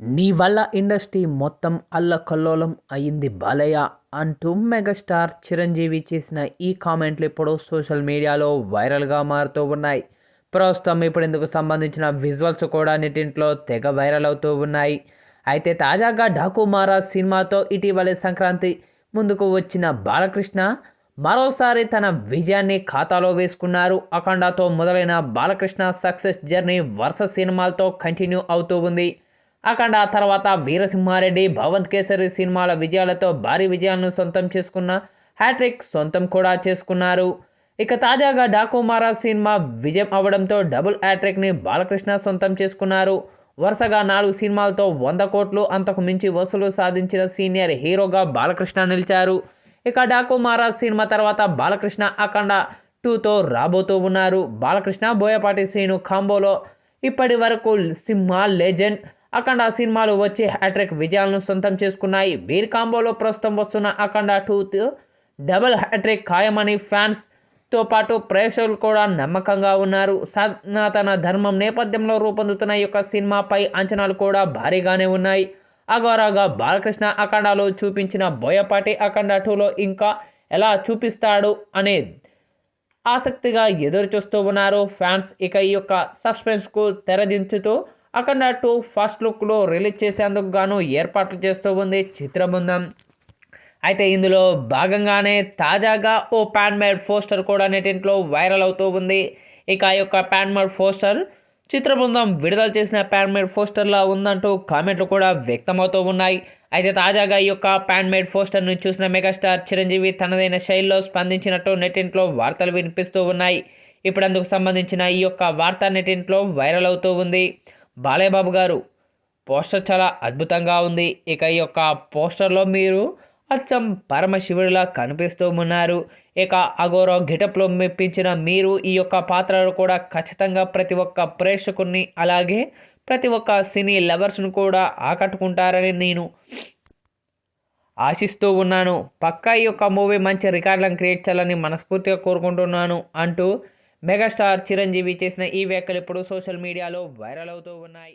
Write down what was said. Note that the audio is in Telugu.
నీ వల్ల ఇండస్ట్రీ మొత్తం అల్లకల్లోలం అయింది బాలయ్య అంటూ మెగాస్టార్ చిరంజీవి చేసిన ఈ కామెంట్లు ఇప్పుడు సోషల్ మీడియాలో వైరల్గా మారుతూ ఉన్నాయి. ప్రస్తుతం ఇప్పుడు ఇందుకు సంబంధించిన విజువల్స్ కూడా నెటింట్లో తెగ వైరల్ అవుతూ ఉన్నాయి. అయితే తాజాగా డాకు మహారాజ్ సినిమాతో ఇటీవలే సంక్రాంతి ముందుకు వచ్చిన బాలకృష్ణ మరోసారి తన విజయాన్ని ఖాతాలో వేసుకున్నారు. అఖండాతో మొదలైన బాలకృష్ణ సక్సెస్ జర్నీ వరుస సినిమాలతో కంటిన్యూ అవుతూ ఉంది. అఖండ తర్వాత వీరసింహారెడ్డి భవంత్ కేసరి సినిమాల విజయాలతో భారీ విజయాలను సొంతం చేసుకున్న హ్యాట్రిక్ సొంతం కూడా చేసుకున్నారు. ఇక తాజాగా డాకు సినిమా విజయం అవడంతో డబుల్ హ్యాట్రిక్ని బాలకృష్ణ సొంతం చేసుకున్నారు. వరుసగా నాలుగు సినిమాలతో వంద కోట్లు అంతకు మించి వసూలు సాధించిన సీనియర్ హీరోగా బాలకృష్ణ నిలిచారు. ఇక డాకు సినిమా తర్వాత బాలకృష్ణ అఖండ టూతో రాబోతూ ఉన్నారు. బాలకృష్ణ బోయపాటి శ్రీను కాంబోలో ఇప్పటి వరకు సింహ లెజెండ్ అఖండ సినిమాలు వచ్చి హ్యాట్రిక్ విజయాలను సొంతం చేసుకున్నాయి. వీర్ కాంబోలో ప్రస్తుతం వస్తున్న అఖండ టూత్ డబుల్ హ్యాట్రిక్ ఖాయమని ఫ్యాన్స్తో పాటు ప్రేక్షకులు కూడా నమ్మకంగా ఉన్నారు. సనాతన ధర్మం నేపథ్యంలో రూపొందుతున్న ఈ యొక్క సినిమాపై అంచనాలు కూడా భారీగానే ఉన్నాయి. అగోరాగా బాలకృష్ణ అఖండాలో చూపించిన బోయపాటి అఖండ టూలో ఇంకా ఎలా చూపిస్తాడు అనే ఆసక్తిగా ఎదురు చూస్తూ ఉన్నారు. ఫ్యాన్స్ ఇక ఈ యొక్క సస్పెన్స్కు తెరదించుతూ అఖండ టూ ఫస్ట్ లుక్లో రిలీజ్ చేసేందుకు గాను ఏర్పాట్లు చేస్తూ ఉంది చిత్రబృందం. అయితే ఇందులో భాగంగానే తాజాగా ఓ ప్యాన్ మేడ్ పోస్టర్ కూడా నెటింట్లో వైరల్ అవుతూ ఉంది. ఇక ఆ యొక్క ప్యాన్ మేడ్ పోస్టర్ చిత్రబృందం విడుదల చేసిన ప్యాన్ మేడ్ పోస్టర్లా ఉందంటూ కామెంట్లు కూడా వ్యక్తమవుతూ ఉన్నాయి. అయితే తాజాగా ఈ యొక్క ప్యాన్ మేడ్ పోస్టర్ను చూసిన మెగాస్టార్ చిరంజీవి తనదైన శైలిలో స్పందించినట్టు నెటింట్లో వార్తలు వినిపిస్తూ ఉన్నాయి. ఇప్పుడు అందుకు సంబంధించిన ఈ యొక్క వార్త నెటింట్లో వైరల్ అవుతూ ఉంది. బాలయ్యబాబు గారు. పోస్టర్ చాలా అద్భుతంగా ఉంది. ఇక ఈ యొక్క పోస్టర్లో మీరు అచ్చం పరమశివుడిలా కనిపిస్తూ ఉన్నారు. ఇక అగోరో గిటప్లో మెప్పించిన మీరు ఈ యొక్క పాత్రలు కూడా ఖచ్చితంగా ప్రతి ఒక్క ప్రేక్షకుని అలాగే ప్రతి ఒక్క సినీ లవర్స్ను కూడా ఆకట్టుకుంటారని నేను ఆశిస్తూ ఉన్నాను. పక్కా ఈ యొక్క మూవీ మంచి రికార్డులను క్రియేట్ చేయాలని మనస్ఫూర్తిగా కోరుకుంటున్నాను అంటూ మెగాస్టార్ చిరంజీవి చేసిన ఈ వ్యాఖ్యలు ఇప్పుడు సోషల్ మీడియాలో వైరల్ అవుతూ ఉన్నాయి.